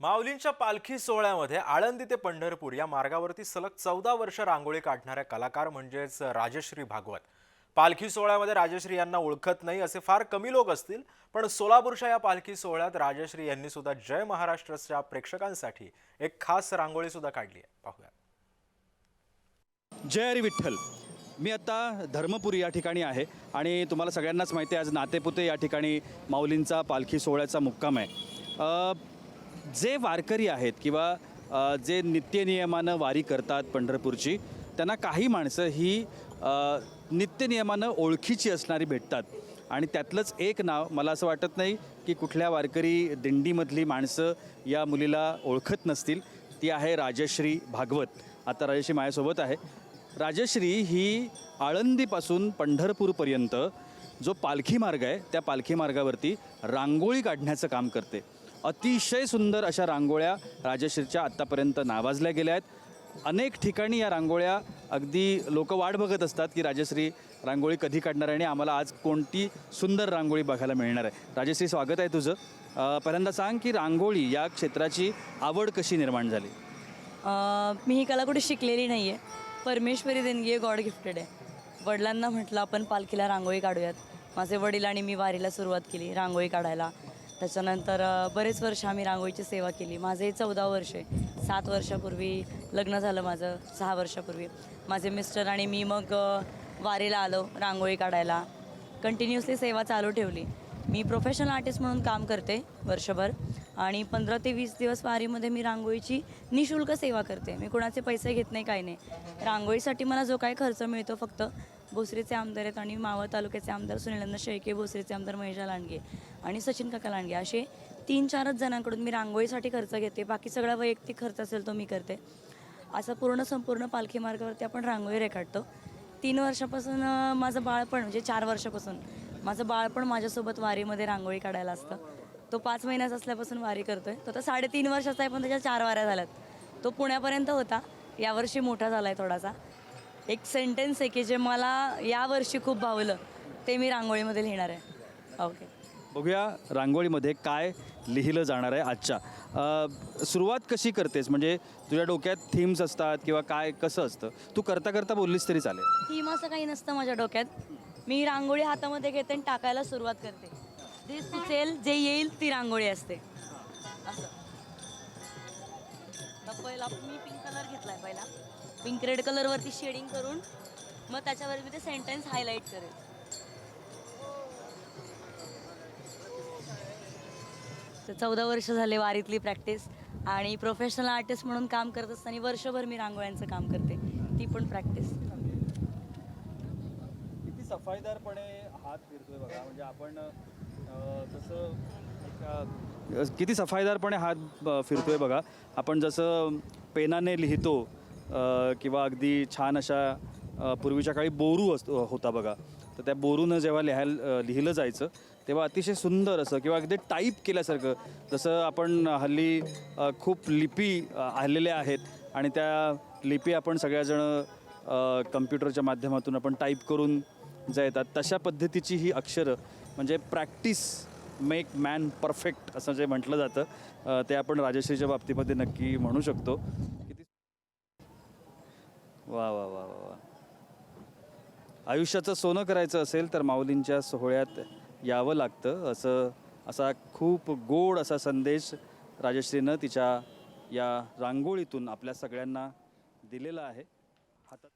माऊलींच्या पालखी सोहळ्यामध्ये आळंदी ते पंढरपूर या मार्गावरती सलग चौदा वर्ष रांगोळी काढणाऱ्या कलाकार म्हणजेच राजश्री भागवत. पालखी सोहळ्यामध्ये राजश्री यांना ओळखत नाही असे फार कमी लोक असतील पण सोलापूरच्या या पालखी सोहळ्यात राजश्री यांनी सुद्धा जय महाराष्ट्रच्या प्रेक्षकांसाठी एक खास रांगोळी सुद्धा काढली आहे. पाहूया. जय हरी विठ्ठल. मी आता धर्मपुरी या ठिकाणी आहे आणि तुम्हाला सगळ्यांनाच माहिती आहे आज नातेपुते या ठिकाणी माऊलींचा पालखी सोहळ्याचा मुक्काम आहे. जे वारकरी आहेत किंवा जे नित्यनियमानं वारी करतात पंढरपूरची त्यांना काही माणसं ही नित्यनियमानं ओळखीची असणारी भेटतात. आणि त्यातलंच एक नाव मला असं वाटत नाही की कुठल्या वारकरी दिंडीमधली माणसं या मुलीला ओळखत नसतील. ती आहे राजश्री भागवत. आता राजश्री माझ्यासोबत आहे. राजश्री ही आळंदीपासून पंढरपूरपर्यंत जो पालखी मार्ग आहे त्या पालखी मार्गावरती रांगोळी काढण्याचं काम करते. अतिशय सुंदर अशा रांगोळ्या राजश्रीच्या आत्तापर्यंत नावाजल्या गेल्या आहेत. अनेक ठिकाणी या रांगोळ्या अगदी लोक वाट बघत असतात की राजश्री रांगोळी कधी काढणार आहे आणि आम्हाला आज कोणती सुंदर रांगोळी बघायला मिळणार आहे. राजश्री स्वागत आहे तुझं. पहिल्यांदा सांग की रांगोळी या क्षेत्राची आवड कशी निर्माण झाली? मी ही कला कुठे शिकलेली नाही आहे परमेश्वरी देणगी आहे गॉड गिफ्टेड आहे. वडिलांना म्हटलं आपण पालखीला रांगोळी काढूयात. माझे वडील आणि मी वारीला सुरुवात केली रांगोळी काढायला. त्याच्यानंतर बरेच वर्ष आम्ही रांगोळीची सेवा केली. माझे चौदा वर्ष आहे. सात वर्षापूर्वी लग्न झालं माझं सहा वर्षापूर्वी. माझे मिस्टर आणि मी मग वारीला आलो रांगोळी काढायला. कंटिन्युअसली सेवा चालू ठेवली. मी प्रोफेशनल आर्टिस्ट म्हणून काम करते वर्षभर आणि पंधरा ते वीस दिवस वारीमध्ये मी रांगोळीची निशुल्क सेवा करते. मी कोणाचे पैसे घेत नाही काही नाही. रांगोळीसाठी मला जो काही खर्च मिळतो फक्त भोसरीचे आमदार आहेत आणि मावळ तालुक्याचे आमदार सुनीलंद शेळके भोसरीचे आमदार महेशा लांडगे आणि सचिन काका लांडगे. असे तीन चारच जणांकडून मी रांगोळीसाठी खर्च घेते. बाकी सगळा वैयक्तिक खर्च असेल तो मी करते. असं पूर्ण संपूर्ण पालखी मार्गावरती आपण रांगोळी रेखाटतो. तीन वर्षापासून माझं बाळपण म्हणजे चार वर्षापासून माझं बाळपण माझ्यासोबत वारीमध्ये रांगोळी काढायला असतं. तो पाच महिन्याचा असल्यापासून वारी करतोय. तो तर साडेतीन वर्षाचा आहे पण त्याच्या चार वाऱ्या झाल्यात. तो पुण्यापर्यंत होता. यावर्षी मोठा झाला आहे थोडासा. एक सेंटेन्स आहे की जे मला यावर्षी खूप भावलं ते मी रांगोळीमध्ये लिहिणार आहे. ओके बघूया रांगोळीमध्ये काय लिहिलं जाणार आहे आजच्या. अ, सुरुवात कशी करतेस? म्हणजे तुझ्या डोक्यात थीम्स असतात किंवा काय कसं असतं? तू करता करता बोललीस तरी चालेल. थीम असं काही नसतं माझ्या डोक्यात. मी रांगोळी हातामध्ये घेते आणि टाकायला सुरुवात करते. जे सुचेल जे येईल ती रांगोळी असते. असं. तर पहिला मी पिंक कलर घेतलाय पहिला. पिंक रेड कलरवरती शेडिंग करून मग त्याच्यावर मी ते सेंटेन्स हायलाईट करेल. तर चौदा वर्ष झाले वारीतली प्रॅक्टिस आणि प्रोफेशनल आर्टिस्ट म्हणून काम करत असताना वर्षभर मी रांगोळ्यांचं काम करते. ती पण प्रॅक्टिस. किती सफाईदारपणे हात फिरतोय बघा. म्हणजे आपण जसं किती सफाईदारपणे हात फिरतोय बघा. आपण जसं पेनाने लिहितो किंवा अगदी छान अशा पूर्वीच्या काळी बोरू असतो होता बघा. तर त्या बोरूनं जेव्हा लिहायला लिहिलं जायचं तेव्हा अतिशय सुंदर असं किंवा अगदी टाईप केल्यासारखं जसं आपण हल्ली खूप लिपी आलेल्या आहेत आणि त्या लिपी आपण सगळ्याजणं कम्प्युटरच्या माध्यमातून आपण टाईप करून ज्या येतात तशा पद्धतीची ही अक्षरं म्हणजे प्रॅक्टिस मेक मॅन परफेक्ट असं जे म्हटलं जातं ते आपण राजश्रीच्या बाबतीमध्ये नक्की म्हणू शकतो. वा वा वा वा वा. आयुष्याचं सोनं करायचं असेल तर माऊलींच्या सोहळ्यात यावं लागतं असं असा खूप गोड असा संदेश राजश्रीनं तिच्या या रांगोळीतून आपल्या सगळ्यांना दिलेला आहे.